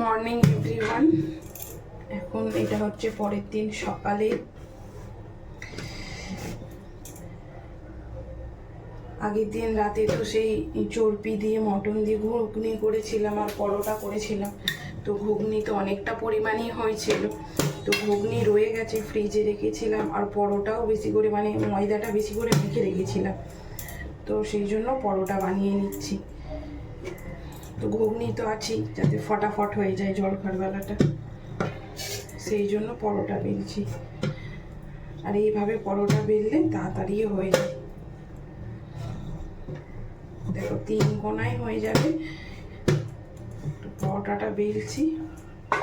Morning everyone এখন এটা হচ্ছে পরের দিন সকালে। আগের দিন রাতে তো সেই চর্বি দিয়ে, মটন দিয়ে ঘুগনি করেছিলাম আর পরোটা করেছিলাম। তো ঘুগনি তো অনেকটা পরিমাণই হয়েছিল। তো ঘুগনি রয়ে গেছে, ফ্রিজে রেখেছিলাম আর পরোটাও বেশি করে মানে ময়দাটা বেশি করে মেখে রেখেছিলাম। তো সেই জন্য পরোটা বানিয়ে নিচ্ছি। তো ঘুগনি তো আছেই যাতে ফটাফট হয়ে যায় জলখার বেলাটা সেই জন্য পরোটা বেলছি। আর এইভাবে পরোটা বেললে তাড়াতাড়ি হয়ে যায়। দেখো, তিন কোনায় হয়ে যাবে। পরোটাটা বেলছি।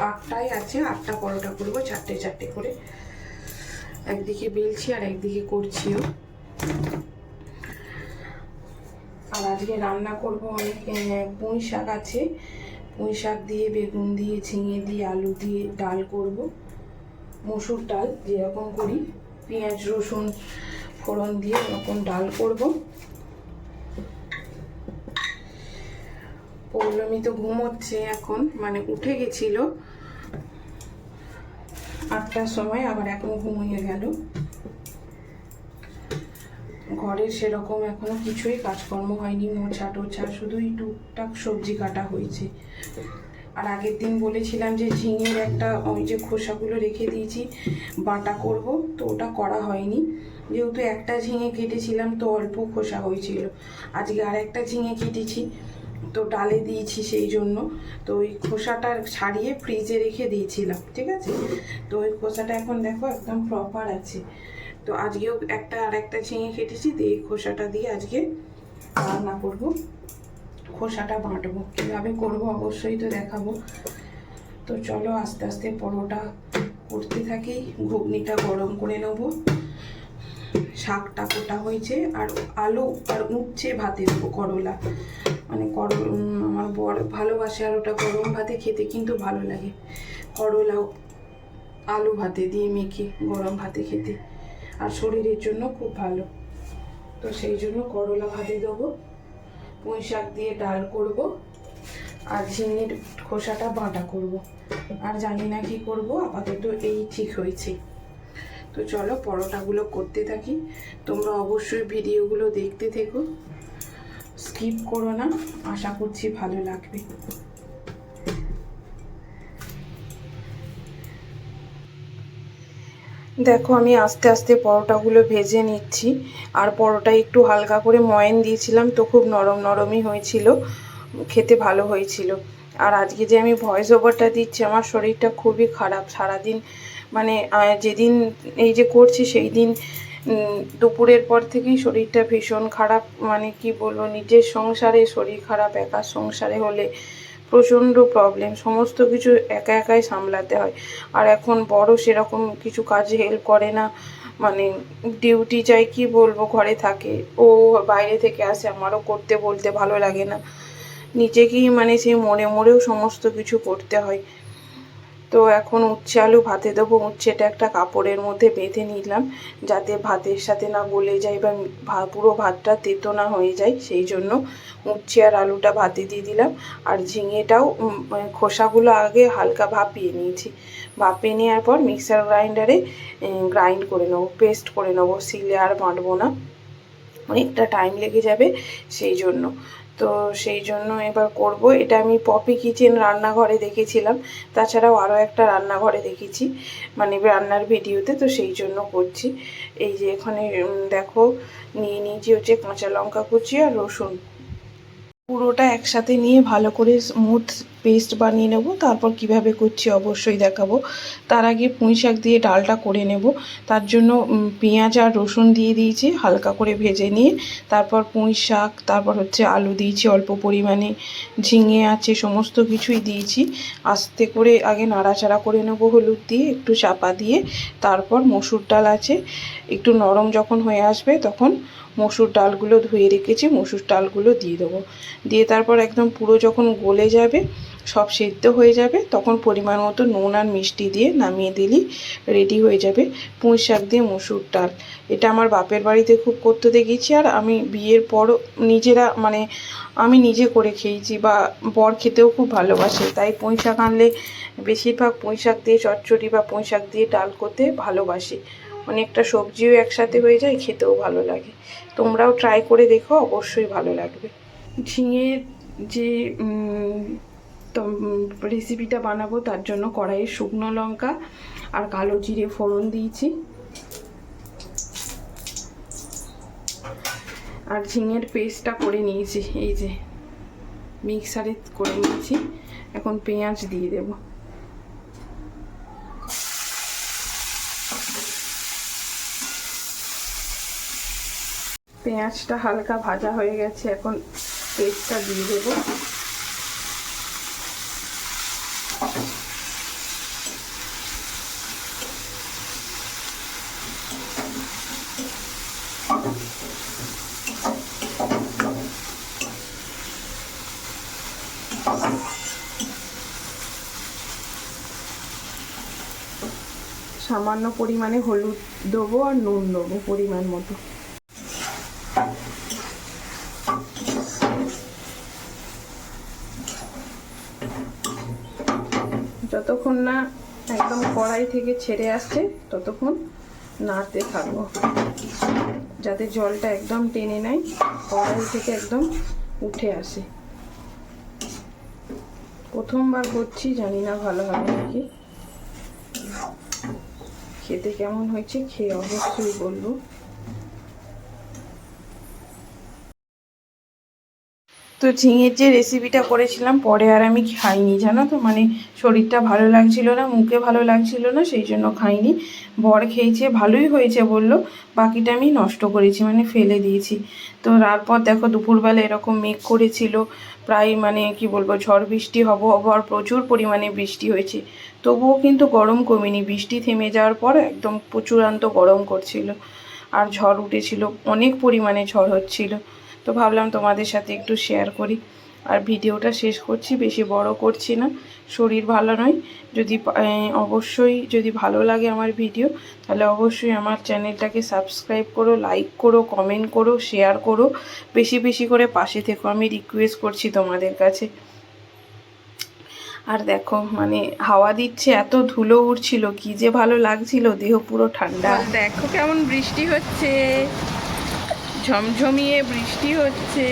আটটাই আছে, আটটা পরোটা করব, চারটে চারটে করে। একদিকে বেলছি আর একদিকে করছিও। আর আজকে রান্না করব অনেক পুঁই শাক আছে। পুঁই শাক দিয়ে বেগুন দিয়ে, ঝিঙে দিয়ে, আলু দিয়ে ডাল করব। মসুর ডাল যেরকম করি, পেঁয়াজ, রসুন ফোড়ন দিয়ে এরকম ডাল করব। পৌলমি তো ঘুমোচ্ছে এখন মানে উঠে গেছিল। আটটার সময় আবার এখন ঘুমিয়ে গেল। ঘরের সেরকম এখনও কিছুই কাজকর্ম হয়নি, মোছা টোছা, শুধুই টুকটাক সবজি কাটা হয়েছে। আর আগের দিন বলেছিলাম যে ঝিঙের একটা ওই যে খোসাগুলো রেখে দিয়েছি, বাটা করব, তো ওটা করা হয়নি। যেহেতু একটা ঝিঙে কেটেছিলাম, তো অল্প খোসা হয়েছিল। আজকে আর একটা ঝিঙে কেটেছি তো ডালে দিয়েছি সেই জন্য। তো ওই খোসাটা ছাড়িয়ে ফ্রিজে রেখে দিয়েছিলাম, ঠিক আছে? তো ওই খোসাটা এখন দেখো একদম প্রপার আছে। তো আজকেও একটা আর একটা ঝিঙে কেটেছি, দিয়ে খোসাটা দিয়ে আজকে রান্না করব। খোসাটা বাঁটবো। কীভাবে করব অবশ্যই তো দেখাবো। তো চলো আস্তে আস্তে পরোটা করতে থাকি, ঘুগনিটা গরম করে নেব। শাকটা কোটা হয়েছে আর আলু আর উচ্ছে ভাতে দেবো, করলা। মানে কর আমার বর ভালোবাসে আর ওটা গরম ভাতে খেতে কিন্তু ভালো লাগে। করলা আলু ভাতে দিয়ে মেখে গরম ভাতে খেতে। আর শরীরের জন্য খুব ভালো। তো সেই জন্য করলা ভাতে দেবো। পুঁই শাক দিয়ে ডাল করব। আর ঝিঙের খোসাটা বাঁটা করব। আর জানি না কি করব, আপাতত এই ঠিক হয়েছে। তো চলো পরোটাগুলো করতে থাকি। তোমরা অবশ্যই ভিডিওগুলো দেখতে থেকো। স্কিপ করো না, আশা করছি ভালো লাগবে। দেখো, আমি আস্তে আস্তে পরোটাগুলো ভেজে নিচ্ছি। আর পরোটা একটু হালকা করে ময়ান দিয়েছিলাম, তো খুব নরম নরমই হয়েছিল। খেতে ভালো হয়েছিল। আর আজকে যে আমি ভয়েস ওভারটা দিচ্ছি, আমার শরীরটা খুবই খারাপ। সারাদিন মানে যেদিন এই যে করছি সেই দিন দুপুরের পর থেকেই শরীরটা ভীষণ খারাপ। মানে কি বলব, নিজের সংসারে শরীর খারাপ একা সংসারে হলে প্রচণ্ড প্রবলেম সমস্ত কিছু একা একাই সামলাতে হয়। আর এখন বড় সেরকম কিছু কাজে হেল্প করে না। মানে ডিউটি যাই কি বলব, ঘরে থাকে। ও বাইরে থেকে আসে, আমারও করতে বলতে ভালো লাগে না। নিজেকেই মানে সেই মনে মরেও সমস্ত কিছু করতে হয়। তো এখন উচ্ছে আলু ভাতে দেবো। উচ্ছেটা একটা কাপড়ের মধ্যে বেঁধে নিলাম যাতে ভাতের সাথে না গলে যায় বা পুরো ভাতটা তেতো না হয়ে যায়। সেই জন্য উচ্ছে আর আলুটা ভাতে দিয়ে দিলাম। আর ঝিঙেটাও খোসাগুলো আগে হালকা ভাপিয়ে নিয়েছি। ভাপিয়ে নেওয়ার পর মিক্সার গ্রাইন্ডারে গ্রাইন্ড করে নেব, পেস্ট করে নেব। সিলে আর বাঁটবো না। অনেকটা টাইম লেগে যাবে সেই জন্য। তো সেই জন্য এবার করব। এটা আমি পপি কিচেন রান্নাঘরে দেখেছিলাম। তাছাড়াও আরও একটা রান্নাঘরে দেখেছি মানে রান্নার ভিডিওতে, তো সেই জন্য করছি। এই যে এখানে দেখো, নিয়ে নিয়েছি হচ্ছে কাঁচা লঙ্কা কুচি আর রসুন। পুরোটা একসাথে নিয়ে ভালো করে স্মুথ পেস্ট বানিয়ে নেব, তারপর কীভাবে করছি অবশ্যই দেখাবো। তার আগে পুঁই শাক দিয়ে ডালটা করে নেব, তার জন্য পেঁয়াজ আর রসুন দিয়ে দিয়েছি হালকা করে ভেজে নিয়ে, তারপর পুঁই শাক, তারপর হচ্ছে আলু দিয়েছি অল্প পরিমাণে, ঝিঙে আছে সমস্ত কিছুই দিয়েছি। আস্তে করে আগে নাড়াচাড়া করে নেব হলুদ দিয়ে, একটু চাপা দিয়ে, তারপর মসুর ডাল আছে, একটু নরম যখন হয়ে আসবে তখন মসুর ডালগুলো ধুয়ে রেখেছি, মসুর ডালগুলো দিয়ে দেবো। দিয়ে তারপর একদম পুরো যখন গলে যাবে, সব সেদ্ধ হয়ে যাবে, তখন পরিমাণ মতো নুন আর মিষ্টি দিয়ে নামিয়ে দিলেই রেডি হয়ে যাবে পুঁই শাক দিয়ে মসুর ডাল। এটা আমার বাপের বাড়িতে খুব করতে দেখেছি আর আমি বিয়ের পরও নিজেরা মানে আমি নিজে করে খেয়েছি বা বর খেতেও খুব ভালোবাসে, তাই পুঁই শাক আনলে বেশিরভাগ পুঁই শাক দিয়ে চচ্চড়ি বা পুঁই শাক দিয়ে ডাল করতে ভালোবাসি। অনেকটা সবজিও একসাথে হয়ে যায়, খেতেও ভালো লাগে। তোমরাও ট্রাই করে দেখো, অবশ্যই ভালো লাগবে। ঝিঙের যে রেসিপিটা বানাবো, তার জন্য কড়াইয়ে শুকনো লঙ্কা আর কালো জিরে ফোড়ন দিয়েছি। আর ঝিঙের পেস্টটা করে নিয়েছি, এই যে মিক্সারে করে নিয়েছি। এখন পেঁয়াজ দিয়ে দেব। পেঁয়াজটা হালকা ভাজা হয়ে গেছে, এখন পেস্টটা দিয়ে দেবো। সামান্য পরিমাণে হলুদ দেবো আর নুন দেবো, পরিমাণ মতো। যতক্ষণ না একদম কড়াই থেকে ছেড়ে আসছে, ততক্ষণ নাড়তে থাকব। যাতে জলটা একদম টেনে নেয়, কড়াই থেকে একদম উঠে আসে। প্রথমবার করছি, জানি না ভালো হবে নাকি। খেতে কেমন হয়েছে, খেয়ে অবশ্যই বলব। তো ঝিঙের যে রেসিপিটা করেছিলাম, পরে আর আমি খাইনি, জানো তো? মানে শরীরটা ভালো লাগছিল না, মুখে ভালো লাগছিল না, সেই জন্য খাইনি। বর খেয়েছে, ভালোই হয়েছে বলল, বাকিটা আমি নষ্ট করেছি মানে ফেলে দিয়েছি। তো তারপর দেখো, দুপুরবেলা এরকম মেঘ করেছিল, প্রায় মানে কি বলব, ঝড় বৃষ্টি হব আর প্রচুর পরিমাণে বৃষ্টি হয়েছে। তবুও কিন্তু গরম কমেনি, বৃষ্টি থেমে যাওয়ার পর একদম প্রচুরান্ত গরম করছিল। আর ঝড় উঠেছিল, অনেক পরিমাণে ঝড় হচ্ছিল। তো ভাবলাম তোমাদের সাথে একটু শেয়ার করি। আর ভিডিওটা শেষ করছি, বেশি বড় করছি না, শরীর ভালো নয়। যদি অবশ্যই যদি ভালো লাগে আমার ভিডিও তাহলে অবশ্যই আমার চ্যানেলটাকে সাবস্ক্রাইব করো লাইক করো কমেন্ট করো শেয়ার করো। বেশি বেশি করে পাশে থেকো, আমি রিকোয়েস্ট করছি তোমাদের কাছে। আর দেখো মানে হাওয়া দিচ্ছে, এত ধুলো উঠছিল কি যে ভালো লাগছিল, দেহ পুরো ঠান্ডা। দেখো কেমন বৃষ্টি হচ্ছে। ঝমঝমিয়ে বৃষ্টি হচ্ছে।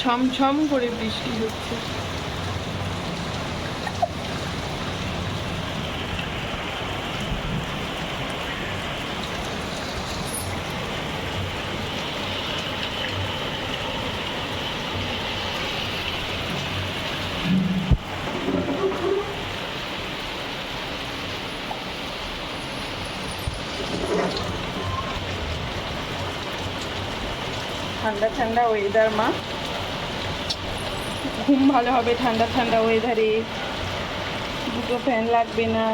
ছমছম করে বৃষ্টি হচ্ছে। ঠান্ডা ঠান্ডা ওয়েদার মা। ঘুম ভালো হবে, ঠান্ডা ঠান্ডা ওয়েদারে দুটো ফ্যান লাগবে না।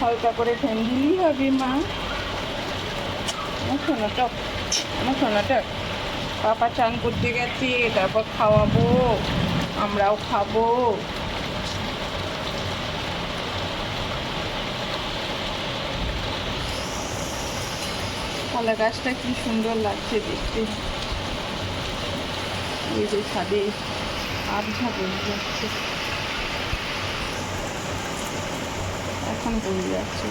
হালকা করে ফ্যান দিলেই হবে, মা। আমার সোনাটক আমার সোনাটক পাপা চান করতে গেছে, তারপর খাওয়াবো, আমরাও খাব। কলা গাছটা কি সুন্দর লাগছে দেখতে। ওই যে ছাদে আবঝা বয়ে যাচ্ছে। এখন বয়ে যাচ্ছে।